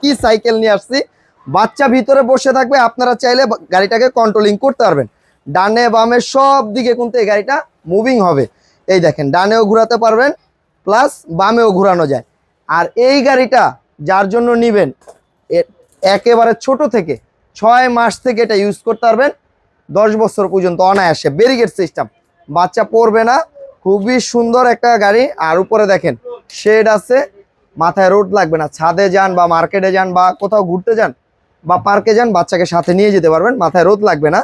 কি সাইকেল নিয়ে আসছি? বাচ্চা ভিতরে বসে থাকবে, আপনারা চাইলে গাড়িটাকে কন্ট্রোলিং করতে পারবেন। ডানে বামে সব দিকে কিন্তু এই গাড়িটা মুভিং হবে। এই দেখেন, ডানেও ঘোরাতে পারবেন প্লাস বামেও ঘোরানো যায়। আর এই গাড়িটা যার জন্য নিবেন একেবারে ছোট থেকে, ছয় মাস থেকে এটা ইউজ করতে পারবেন, দশ বছর পর্যন্ত অনায়াসে। ব্যারিগেড সিস্টেম বাচ্চা পড়বে না, খুবই সুন্দর একটা গাড়ি। আর উপরে দেখেন শেড আছে মাথায় রোড লাগবে না, ছাদে যান বা মার্কেটে যান বা কোথাও ঘুরতে যান বা পার্কে যান, বাচ্চাকে সাথে নিয়ে যেতে পারবেন, মাথায় রোদ লাগবে না।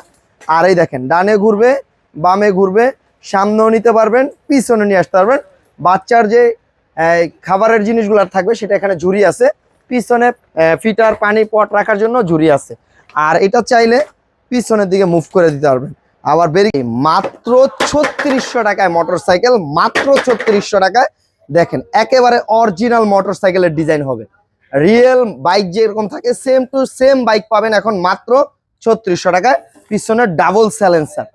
আর এই দেখেন, ডানে ঘুরবে, বামে ঘুরবে, সামনেও নিতে পারবেন, পিছনে নিয়ে আসতে পারবেন। বাচ্চার যে খাবারের জিনিসগুলো থাকবে, সেটা এখানে ঝুড়ি আছে। পিছনে ফিটার, পানি, পট রাখার জন্য ঝুড়ি আছে। আর এটা চাইলে পিছনের দিকে মুভ করে দিতে পারবেন। আবার বেরিয়ে, মাত্র ছত্রিশশো টাকায় মোটর সাইকেল মাত্র ছত্রিশশো টাকায় দেখেন, একেবারে অরিজিনাল মোটর সাইকেলের ডিজাইন হবে। রিয়েল বাইক যেরকম থাকে সেম টু সেম বাইক পাবেন এখন মাত্র ছত্রিশশো টাকায়, পিছনে ডাবল স্যালেন্সার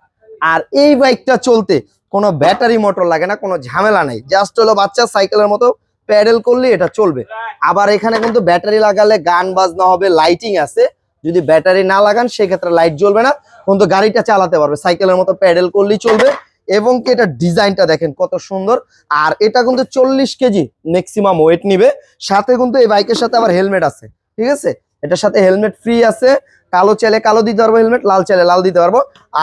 আর এই বাইকটা চলতে কোনো ব্যাটারি মোটর লাগে না, কোনো ঝামেলা নেই। জাস্ট হলো বাচ্চা সাইকেলের মতো প্যাডেল করলে এটা চলবে। আবার এখানে কিন্তু ব্যাটারি লাগালে গান বাজনা হবে লাইটিং আছে। যদি ব্যাটারি না লাগান, সেক্ষেত্রে লাইট জ্বলবে না। কিন্তু গাড়িটা চালাতে পারবে সাইকেলের মতো প্যাডেল করলেই চলবে। এবং কি এটা ডিজাইনটা দেখেন কত সুন্দর। আর এটা কিন্তু চল্লিশ কেজি ম্যাক্সিমাম ওয়েট নিবে। সাথে কিন্তু এই বাইকের সাথে আবার হেলমেট আছে, ঠিক আছে? এটার সাথে হেলমেট ফ্রি আছে। কালো চাইলে কালো দিতে পারব হেলমেট লাল চাইলে লাল দিতে পারব।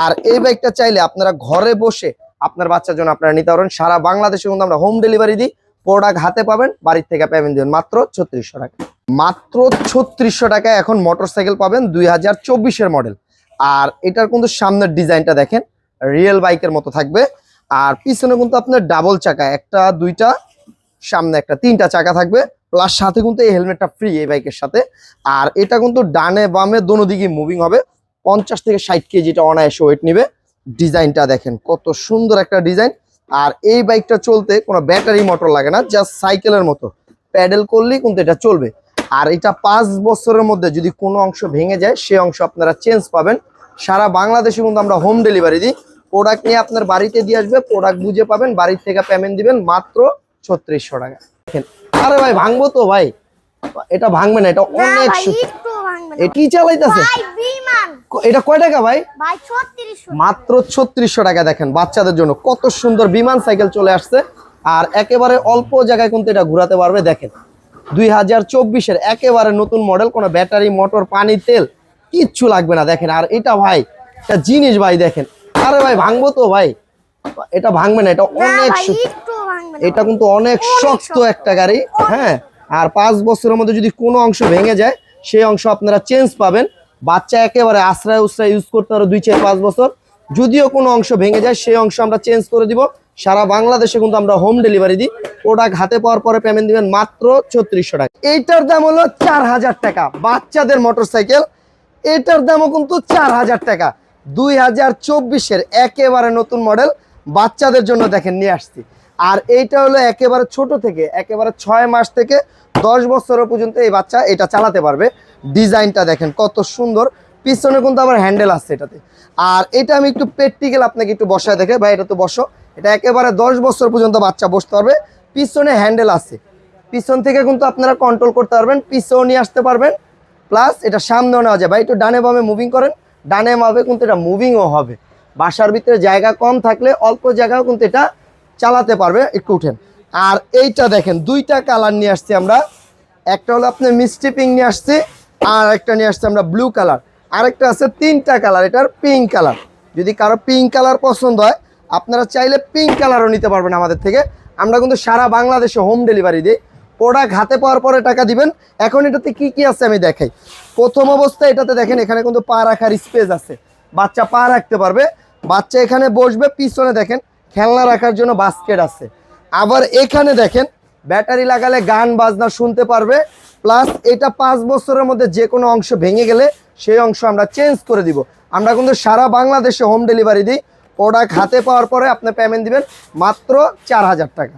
আর এই বাইকটা চাইলে আপনারা ঘরে বসে আপনার বাচ্চার জন্য আপনারা নিতে পারবেন। সারা বাংলাদেশে কিন্তু আমরা হোম ডেলিভারি দিই। প্রোডাক্ট হাতে পাবেন, বাড়ির থেকে পেমেন্ট দিবেন মাত্র ছত্রিশশো টাকা। মাত্র ছত্রিশশো টাকায় এখন মোটরসাইকেল পাবেন দুই হাজার মডেল আর এটার কিন্তু সামনের ডিজাইনটা দেখেন। রিয়েল বাইকের মতো থাকবে। আর পিছনে কিন্তু আপনার ডাবল চাকা, একটা, দুইটা, সামনে একটা, তিনটা চাকা থাকবে। প্লাস সাথে কিন্তু এই হেলমেটটা ফ্রি এই বাইকের সাথে। আর এটা কিন্তু ডানে বামে দোনো দিকে মুভিং হবে। পঞ্চাশ থেকে ষাট কেজিটা অনায়াসে ওয়েট নিবে। ডিজাইনটা দেখেন, কত সুন্দর একটা ডিজাইন। আর এই বাইকটা চলতে কোনো ব্যাটারি মোটর লাগে না জাস্ট সাইকেলের মতো। প্যাডেল করলেই কিন্তু এটা চলবে। আর এটা পাঁচ বছরের মধ্যে যদি কোনো অংশ ভেঙে যায়, সে অংশ আপনারা চেঞ্জ পাবেন। সারা বাংলাদেশে কিন্তু আমরা হোম ডেলিভারি দিই। প্রোডাক্ট নিয়ে আপনার বাড়িতে দিয়ে আসবে প্রোডাক্ট বুঝে পাবেন বাড়ির থেকে পেমেন্ট দিবেন মাত্র ছত্রিশশো টাকা। দেখেন আরে ভাই ভাঙবো তো ভাই। এটা ভাঙবে না এটা অনেক একটু কি চালাইতেছে? এটা কয় টাকা ভাই? ভাই মাত্র ছত্রিশশো টাকা দেখেন বাচ্চাদের জন্য কত সুন্দর বিমান সাইকেল চলে আসছে। আর একেবারে অল্প জায়গায় কিন্তু এটা ঘোরাতে পারবে দেখেন। দুই হাজার চব্বিশের একেবারে নতুন মডেল কোনো ব্যাটারি মোটর পানি তেল কিচ্ছু লাগবে না দেখেন। আর এটা ভাই এটা জিনিস ভাই দেখেন। আরে ভাই ভাঙবো তো ভাই। এটা ভাঙবে না এটা অনেক এটা কিন্তু অনেক শক্ত। একটা গাড়ি হ্যাঁ। আর পাঁচ বছরের মধ্যে যদি কোনো অংশ ভেঙে যায় সেই অংশ আপনারা চেঞ্জ পাবেন। বাচ্চা একেবারে আশ্রয় উশ্রয় ইউজ করতে পারে দুই চার পাঁচ বছর। যদিও কোনো অংশ ভেঙে যায় সেই অংশ আমরা চেঞ্জ করে দিব। সারা বাংলাদেশে কিন্তু আমরা হোম ডেলিভারি দিই। প্রোডাক্ট হাতে পাওয়ার পরে পেমেন্ট দিবেন মাত্র ছত্রিশশো টাকা। এইটার দাম হলো চার হাজার টাকা। বাচ্চাদের মোটরসাইকেল এটার দামও কিন্তু চার হাজার টাকা। দুই হাজার চব্বিশের একেবারে নতুন মডেল বাচ্চাদের জন্য দেখেন নিয়ে আসছি। আর এইটা হলো একেবারে ছোট থেকে, একেবারে ছয় মাস থেকে দশ বছরের পর্যন্ত এই বাচ্চা এটা চালাতে পারবে। ডিজাইনটা দেখেন কত সুন্দর, পিছনে কিন্তু আবার হ্যান্ডেল আছে এটাতে। আর এটা আমি একটু প্র্যাকটিক্যাল আপনাকে একটু বসায় দেখে, ভাই এটা তো বসো। এটা একেবারে দশ বছর পর্যন্ত বাচ্চা বসতে পারবে, পিছনে হ্যান্ডেল আছে। পিছন থেকে কিন্তু আপনারা কন্ট্রোল করতে পারবেন, পিছনেও নিয়ে আসতে পারবেন। প্লাস এটা সামনেও নেওয়া যায়। ভাই একটু ডানে বামে মুভিং করেন ডানে বামে কিন্তু এটা মুভিংও হবে। বাসার ভিতরে জায়গা কম থাকলে অল্প জায়গাও কিন্তু এটা চালাতে পারবে। একটু উঠেন। আর এইটা দেখেন, দুইটা কালার নিয়ে আসছি আমরা। একটা হলো আপনার মিষ্টি পিঙ্ক নিয়ে আসছি, আর একটা নিয়ে আসছি আমরা ব্লু কালার আরেকটা আছে তিনটা কালার এটার পিঙ্ক কালার যদি কারও পিঙ্ক কালার পছন্দ হয়, আপনারা চাইলে পিঙ্ক কালারও নিতে পারবেন আমাদের থেকে। আমরা কিন্তু সারা বাংলাদেশে হোম ডেলিভারি দিই। প্রোডাক্ট হাতে পাওয়ার পরে টাকা দিবেন। এখন এটাতে কি কি আছে আমি দেখাই। প্রথম অবস্থায় এটাতে দেখেন, এখানে কিন্তু পা রাখার স্পেস আছে। বাচ্চা পা রাখতে পারবে। বাচ্চা এখানে বসবে, পিছনে দেখেন, খেলনা রাখার জন্য বাস্কেট আছে। আবার এখানে দেখেন, ব্যাটারি লাগালে গান, বাজনা শুনতে পারবে। প্লাস এটা পাঁচ বছরের মধ্যে যে কোনো অংশ ভেঙে গেলে সেই অংশ আমরা চেঞ্জ করে দিব। আমরা কিন্তু সারা বাংলাদেশে হোম ডেলিভারি দিই। প্রোডাক্ট হাতে পাওয়ার পরে আপনি পেমেন্ট দিবেন মাত্র চার হাজার টাকা।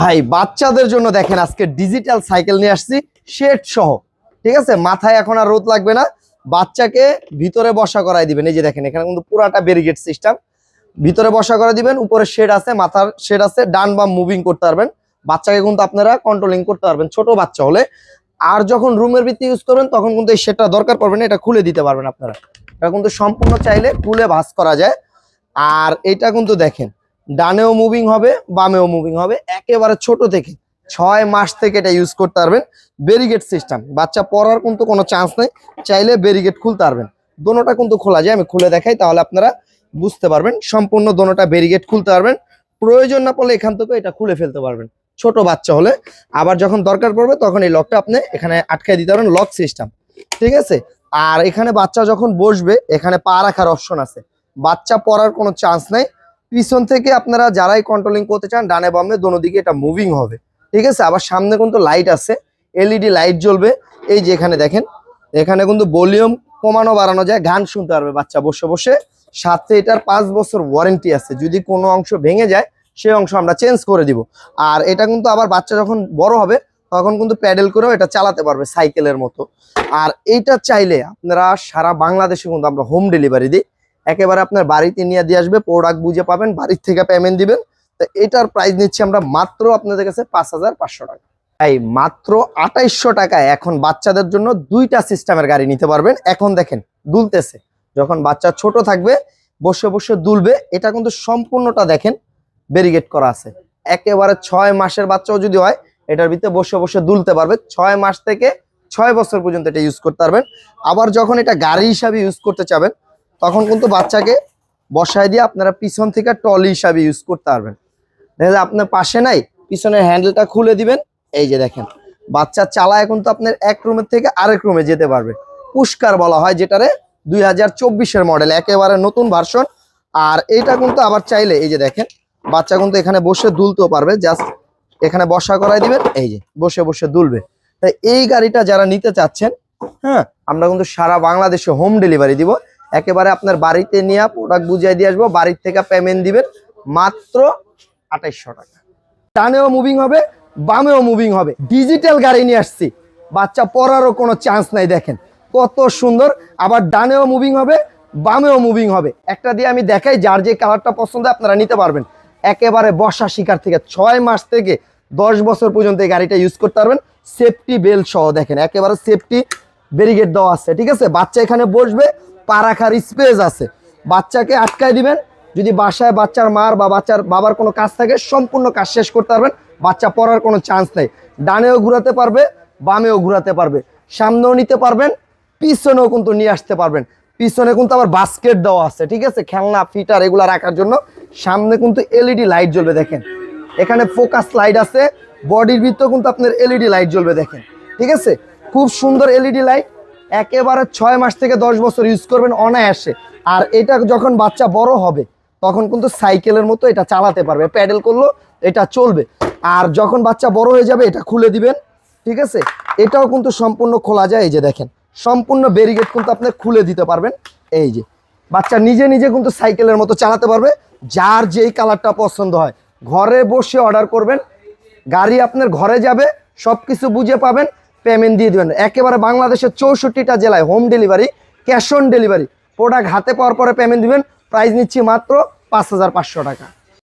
ভাই, বাচ্চাদের জন্য দেখেন আজকে ডিজিটাল সাইকেল নিয়ে আসছি শেড সহ। ঠিক আছে? মাথায় এখন আর রোদ লাগবে না। বাচ্চাকে ভিতরে বসা করাই দিবেন। এই যে দেখেন, এখানে কিন্তু পুরাটা ব্যারিগেড সিস্টেম ভিতরে বসা করে দিবেন, উপরে শেড আছে, মাথার শেড আছে, ডান বাম মুভিং করতে পারবেন। বাচ্চাকে কিন্তু আপনারা কন্ট্রোলিং করতে পারবেন, ছোট বাচ্চা হলে। আর যখন রুমের ভিত্তি ইউজ করবেন, তখন কিন্তু এই সেটটা দরকার পড়বে না, এটা খুলে দিতে পারবেন আপনারা। এটা কিন্তু সম্পূর্ণ চাইলে খুলে ভাঁজ করা যায়। আর এটা কিন্তু দেখেন ডানেও মুভিং হবে, বামেও মুভিং হবে। একেবারে ছোট থেকে ছয় মাস থেকে এটা ইউজ করতে পারবেন। ব্যারিগেড সিস্টেম বাচ্চা পড়ার কিন্তু কোনো চান্স নেই। চাইলে ব্যারিগেড খুলতে পারবেন। দোনোটা কিন্তু খোলা যায়, আমি খুলে দেখাই, তাহলে আপনারা বুঝতে পারবেন। সম্পূর্ণ দোনোটা ব্যারিগেড খুলতে পারবেন। প্রয়োজন না পড়লে এখান থেকে এটা খুলে ফেলতে পারবেন। ছোট বাচ্চা হলে। আবার যখন দরকার পড়বে, তখন এই লকটা আপনি এখানে আটকায় দিতে পারবেন লক সিস্টেম ঠিক আছে? আর এখানে বাচ্চা যখন বসবে, এখানে পা রাখার অপশন আছে। বাচ্চা পড়ার কোনো চান্স নেই। পিছন থেকে আপনারা যারাই কন্ট্রোলিং করতে চান, ডানে বামে দোনো দিকে এটা মুভিং হবে। ঠিক আছে? আবার সামনে কিন্তু লাইট আছে। এলইডি লাইট জ্বলবে। এই যে এখানে দেখেন, এখানে কিন্তু ভলিউম কমানো বাড়ানো যায়। গান শুনতে পারবে বাচ্চা বসে বসে। সাথে এটার পাঁচ বছর ওয়ারেন্টি আছে। যদি কোনো অংশ ভেঙে যায়, সেই অংশ আমরা চেঞ্জ করে দিব। আর এটা কিন্তু আবার বাচ্চা যখন বড় হবে, তখন কিন্তু প্যাডেল করেও এটা চালাতে পারবে সাইকেলের মতো। আর এইটা চাইলে আপনারা সারা বাংলাদেশে কিন্তু আমরা হোম ডেলিভারি দিই। একেবারে আপনার বাড়িতে নিয়ে দিয়ে আসবে প্রোডাক্ট বুঝে পাবেন, বাড়ির থেকে পেমেন্ট দিবেন। তো এটার প্রাইস নিচ্ছি আমরা মাত্র আপনাদের কাছে পাঁচ হাজার পাঁচশো টাকা। এই মাত্র আঠাইশশো টাকায় এখন বাচ্চাদের জন্য দুইটা সিস্টেমের গাড়ি নিতে পারবেন। এখন দেখেন, দুলতেছে। যখন বাচ্চা ছোট থাকবে, বসে বসে দুলবে, এটা কিন্তু সম্পূর্ণটা দেখেন ব্যারিগেড করা আছে। একেবারে ছয় মাসের বাচ্চাও যদি হয়, এটার ভিতরে বসে বসে দুলতে পারবে। ছয় মাস থেকে ছয় বছর পর্যন্ত এটা ইউজ করতে পারবেন। আবার যখন এটা গাড়ি হিসাবে ইউজ করতে চাবেন তখন কিন্তু বাচ্চাকে বসায় দিয়ে আপনারা পিছন থেকে টলি হিসাবে ইউজ করতে পারবেন। দেখা আপনার পাশে নাই, পিছনের হ্যান্ডেলটা খুলে দিবেন। এই যে দেখেন, বাচ্চা চালায় কিন্তু আপনার এক রুমের থেকে আরেক রুমে যেতে পারবে। পুষ্কার বলা হয় যেটারে দুই হাজার চব্বিশের মডেল একেবারে নতুন ভার্সন আর এইটা কিন্তু আবার চাইলে, এই যে দেখেন, বাচ্চা কিন্তু এখানে বসে দুলতেও পারবে। জাস্ট এখানে বসা করাই দিবেন, এই যে বসে বসে দুলবে। তাই এই গাড়িটা যারা নিতে চাচ্ছেন হ্যাঁ আমরা কিন্তু সারা বাংলাদেশে হোম ডেলিভারি দিব। একেবারে আপনার বাড়িতে নিয়ে প্রোডাক্ট বুঝিয়ে দিয়ে আসব। বাড়ির থেকে পেমেন্ট দিবেন মাত্র আঠাইশশো টাকা। ডানেও মুভিং হবে, বামেও মুভিং হবে। ডিজিটাল গাড়ি নিয়ে আসছি। বাচ্চা পড়ারও কোনো চান্স নাই, দেখেন। কত সুন্দর। আবার ডানেও মুভিং হবে, বামেও মুভিং হবে। একটা দিয়ে আমি দেখাই, যার যে কালারটা পছন্দ, আপনারা নিতে পারবেন। একেবারে বসা শিকার থেকে ছয় মাস থেকে দশ বছর পর্যন্ত এই গাড়িটা ইউজ করতে পারবেন। সেফটি বেল্ট সহ, দেখেন, একেবারে সেফটি ব্যারিগেড দেওয়া আছে, ঠিক আছে? বাচ্চা এখানে বসবে পা রাখার স্পেস আছে। বাচ্চাকে আটকায় দিবেন। যদি বাসায় বাচ্চার মার বা বাচ্চার বাবার কোনো কাজ থাকে, সম্পূর্ণ কাজ শেষ করতে পারবেন। বাচ্চা পড়ার কোনো চান্স নেই। ডানেও ঘুরাতে পারবে, বামেও ঘুরাতে পারবে। সামনেও নিতে পারবেন, পিছনেও কিন্তু নিয়ে আসতে পারবেন। পিছনে কিন্তু আবার বাস্কেট দেওয়া আছে, ঠিক আছে? খেলনা, ফিটার এগুলো রাখার জন্য। সামনে কিন্তু এলইডি লাইট জ্বলবে, দেখেন। এখানে ফোকাস লাইট আছে। বডির ভিতরেও কিন্তু আপনার এলইডি লাইট জ্বলবে, দেখেন। ঠিক আছে? খুব সুন্দর এলইডি লাইট একেবারে ছয় মাস থেকে দশ বছর ইউজ করবেন অনায়াসে। আর এটা যখন বাচ্চা বড় হবে, তখন কিন্তু সাইকেলের মতো এটা চালাতে পারবে। প্যাডেল করল এটা চলবে। আর যখন বাচ্চা বড় হয়ে যাবে, এটা খুলে দিবেন। ঠিক আছে? এটাও কিন্তু সম্পূর্ণ খোলা যায়, এই যে দেখেন। সম্পূর্ণ ব্যারিগেড কিন্তু আপনি খুলে দিতে পারবেন। এই যে, বাচ্চা নিজে নিজে কিন্তু সাইকেলের মতো চালাতে পারবে। যার যেই কালারটা পছন্দ হয়। ঘরে বসে অর্ডার করবেন। গাড়ি আপনার ঘরে যাবে সব কিছু বুঝে পাবেন। পেমেন্ট দিয়ে দেবেন। একেবারে বাংলাদেশের চৌষট্টিটা জেলায় home delivery cash on delivery product হাতে পাওয়ার পরে পেমেন্ট দিবেন। প্রাইস নিচ্ছি মাত্র পাঁচ হাজার পাঁচশো টাকা।